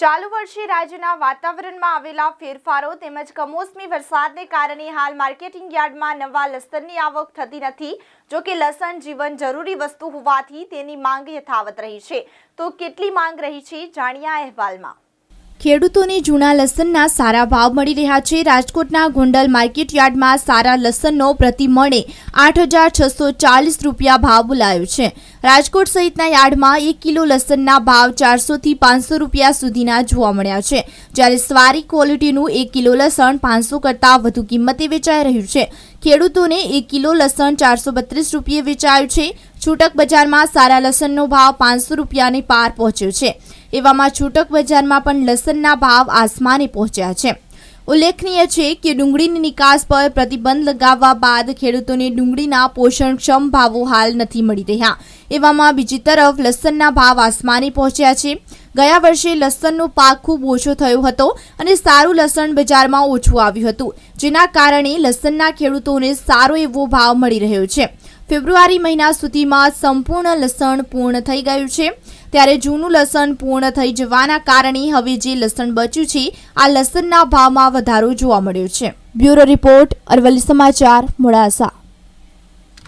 ચાલુ વર્ષે રાજ્યના વાતાવરણમાં આવેલા ફેરફારો તેમજ કમોસમી વરસાદને કારણે હાલ માર્કેટિંગ યાર્ડમાં નવા લસણની આવક થતી નથી. જો કે લસણ જીવન જરૂરી વસ્તુ હોવાથી તેની માંગ યથાવત રહી છે. તો કેટલી માંગ રહી છે જાણ્યા અહેવાલમાં. ખેડૂતોને જૂના લસણના સારા ભાવ મળી રહ્યા છે. રાજકોટના ગોંડલ માર્કેટ યાર્ડમાં સારા લસણનો પ્રતિ મણે આઠ હજાર છસો ચાલીસ રૂપિયા ભાવ બોલાયો છે. રાજકોટ સહિતના યાર્ડમાં એક કિલો લસણના ભાવ ચારસોથી પાંચસો રૂપિયા સુધીના જોવા મળ્યા છે. જ્યારે સ્વારી ક્વોલિટીનું એક કિલો લસણ પાંચસો કરતાં વધુ કિંમતે વેચાઈ રહ્યું છે. ખેડૂતોને એક કિલો લસણ ચારસો બત્રીસ રૂપિયે વેચાયું છે. છૂટક બજારમાં સારા લસણનો ભાવ પાંચસો રૂપિયાની પાર પહોંચ્યો છે. એવામાં છૂટક બજારમાં પણ લસણના ભાવ આસમાને પહોંચ્યા છે. ઉલ્લેખનીય છે કે ડુંગળીની નિકાસ પર પ્રતિબંધ લગાવવા બાદ ખેડૂતોને ડુંગળીના પોષણક્ષમ ભાવો હાલ નથી મળી રહ્યા. એવામાં બીજી તરફ લસણના ભાવ આસમાને પહોંચ્યા છે. ગયા વર્ષે લસણનો પાક ખૂબ ઓછો થયો હતો અને સારું લસણ બજારમાં ઓછું આવ્યું હતું, જેના કારણે લસણના ખેડૂતોને સારો એવો ભાવ મળી રહ્યો છે. ફેબ્રુઆરી મહિના સુધીમાં સંપૂર્ણ લસણ પૂર્ણ થઈ ગયું છે. ત્યારે જૂનું લસણ પૂર્ણ થઈ જવાના કારણે હવે જે લસણ બચ્યું છે, આ લસણના ભાવમાં વધારો જોવા મળ્યો છે. બ્યુરો રિપોર્ટ અરવલ્લી સમાચાર મોડાસા.